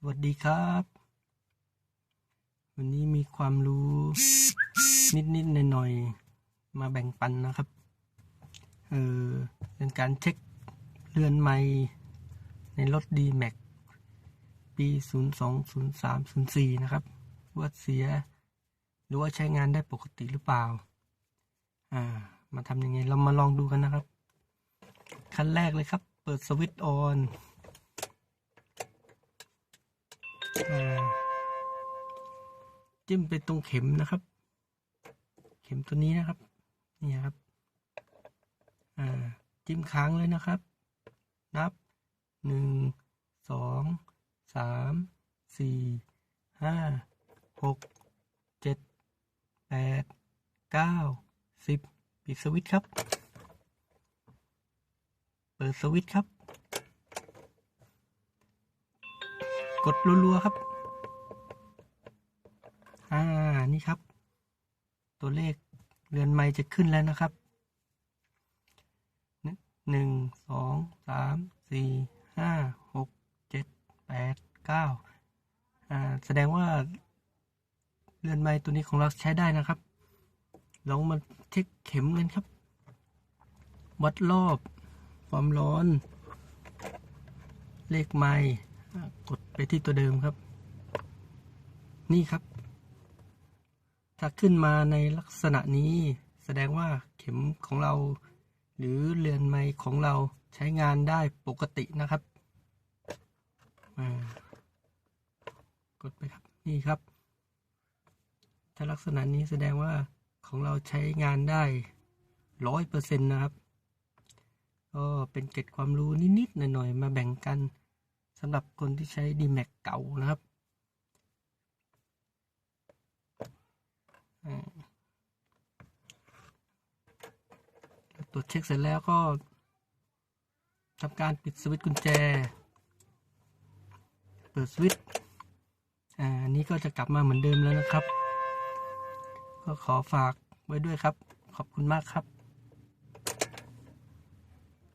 สวัสดีครับ วันนี้มีความรู้นิดๆหน่อยๆมาแบ่งปันนะครับ เออเป็นการเช็คเรือนไม้ในรถ d m a x ปี 020304 นะครับ ว่าเสีย หรือว่าใช้งานได้ปกติหรือเปล่า อ่า มาทำยังไง เรามาลองดูกันนะครับ ขั้นแรกเลยครับ เปิดสวิตช์ออนอ่า จิ้มไปตรงเข็มนะครับ เข็มตัวนี้นะครับ นี่ครับ อ่า จิ้มค้างเลยนะครับ นับหนึ่งสองสามสี่ห้าหกเจ็ดแปดเก้าสิบปิดสวิตช์ครับ เปิดสวิตช์ครับ กดรัวๆครับ อ่า นี่ครับ ตัวเลขเรือนไม้จะขึ้นแล้วนะครับ หนึ่ง สอง สาม สี่ ห้า หก เจ็ด แปด เก้า อ่า แสดงว่า เรือนไม้ตัวนี้ของเราใช้ได้นะครับ ลองมาเช็คเข็มกันครับ วัดรอบ ความร้อน เลขไม้กด ไปที่ตัวเดิมครับ นี่ครับ ถ้าขึ้นมาในลักษณะนี้แสดงว่าเข็มของเรา หรือเรือนไม้ของเราใช้งานได้ปกตินะครับกดไปครับนี่ครับ ถ้าลักษณะนี้แสดงว่าของเราใช้งานได้ร้อยเปอร์เซ็นต์นะครับ ก็เป็นเกร็ดความรู้นิดๆหน่อยๆมาแบ่งกัน สำหรับคนที่ใช้ d m a x เก่านะครับตรวจเช็คเสร็จแล้วก็ทำการปิดสวิตช์กุญแจ เปิดสวิตช์อ่าอันนี้ก็จะกลับมาเหมือนเดิมแล้วนะครับ ก็ขอฝากไว้ด้วยครับ ขอบคุณมากครับ